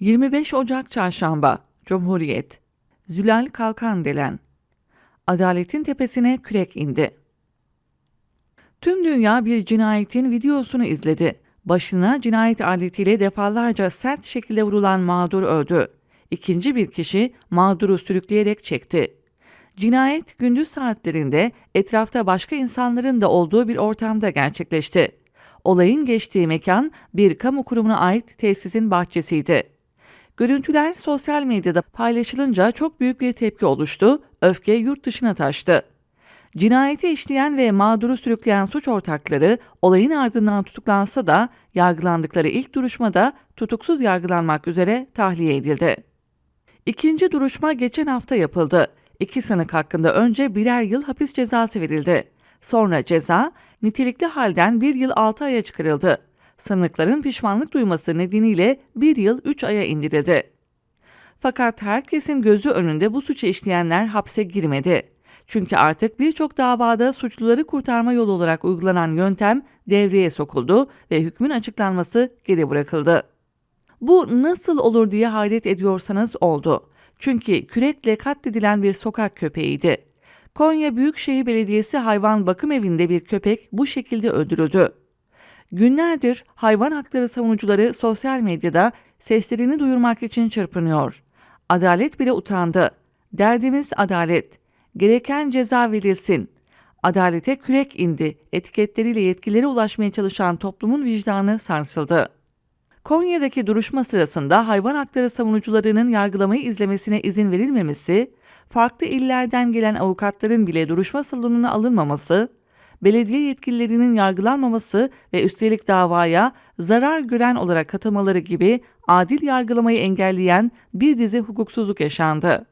25 Ocak Çarşamba Cumhuriyet Zülal Kalkandelen Adaletin tepesine kürek indi. Tüm dünya bir cinayetin videosunu izledi. Başına cinayet aletiyle defalarca sert şekilde vurulan mağdur öldü. İkinci bir kişi mağduru sürükleyerek çekti. Cinayet gündüz saatlerinde etrafta başka insanların da olduğu bir ortamda gerçekleşti. Olayın geçtiği mekan bir kamu kurumuna ait tesisin bahçesiydi. Görüntüler sosyal medyada paylaşılınca çok büyük bir tepki oluştu, öfke yurt dışına taştı. Cinayeti işleyen ve mağduru sürükleyen suç ortakları olayın ardından tutuklansa da yargılandıkları ilk duruşmada tutuksuz yargılanmak üzere tahliye edildi. İkinci duruşma geçen hafta yapıldı. İki sanık hakkında önce birer yıl hapis cezası verildi. Sonra ceza nitelikli halden bir yıl altı aya çıkarıldı. Sanıkların pişmanlık duyması nedeniyle bir yıl üç aya indirildi. Fakat herkesin gözü önünde bu suçu işleyenler hapse girmedi. Çünkü artık birçok davada suçluları kurtarma yolu olarak uygulanan yöntem devreye sokuldu ve hükmün açıklanması geri bırakıldı. Bu nasıl olur diye hayret ediyorsanız oldu. Çünkü kürekle katledilen bir sokak köpeğiydi. Konya Büyükşehir Belediyesi hayvan bakım evinde bir köpek bu şekilde öldürüldü. Günlerdir hayvan hakları savunucuları sosyal medyada seslerini duyurmak için çırpınıyor. Adalet bile utandı. Derdimiz adalet. Gereken ceza verilsin. Adalete kürek indi. Etiketleriyle yetkilere ulaşmaya çalışan toplumun vicdanı sarsıldı. Konya'daki duruşma sırasında hayvan hakları savunucularının yargılamayı izlemesine izin verilmemesi, farklı illerden gelen avukatların bile duruşma salonuna alınmaması, belediye yetkililerinin yargılanmaması ve üstelik davaya zarar gören olarak katılmaları gibi adil yargılamayı engelleyen bir dizi hukuksuzluk yaşandı.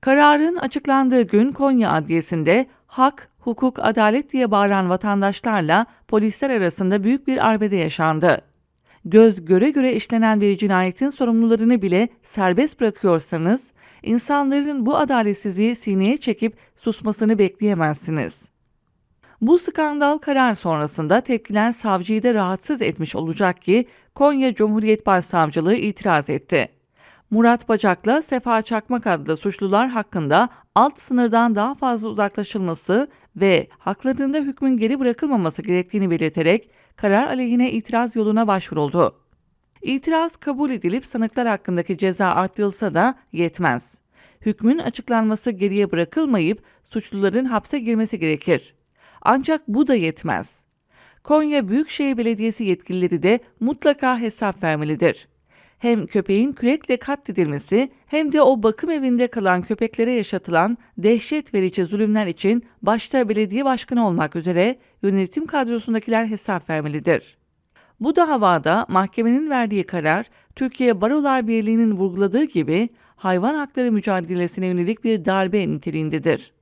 Kararın açıklandığı gün Konya Adliyesi'nde hak, hukuk, adalet diye bağıran vatandaşlarla polisler arasında büyük bir arbede yaşandı. Göz göre göre işlenen bir cinayetin sorumlularını bile serbest bırakıyorsanız, insanların bu adaletsizliği sineye çekip susmasını bekleyemezsiniz. Bu skandal karar sonrasında tepkiler savcıyı da rahatsız etmiş olacak ki Konya Cumhuriyet Başsavcılığı itiraz etti. Murat Bacak'la Sefa Çakmak adlı suçlular hakkında alt sınırdan daha fazla uzaklaşılması ve haklarında hükmün geri bırakılmaması gerektiğini belirterek karar aleyhine itiraz yoluna başvuruldu. İtiraz kabul edilip sanıklar hakkındaki ceza artırılsa da yetmez. Hükmün açıklanması geriye bırakılmayıp suçluların hapse girmesi gerekir. Ancak bu da yetmez. Konya Büyükşehir Belediyesi yetkilileri de mutlaka hesap vermelidir. Hem köpeğin kürekle katledilmesi hem de o bakım evinde kalan köpeklere yaşatılan dehşet verici zulümler için başta belediye başkanı olmak üzere yönetim kadrosundakiler hesap vermelidir. Bu davada mahkemenin verdiği karar Türkiye Barolar Birliği'nin vurguladığı gibi hayvan hakları mücadelesine yönelik bir darbe niteliğindedir.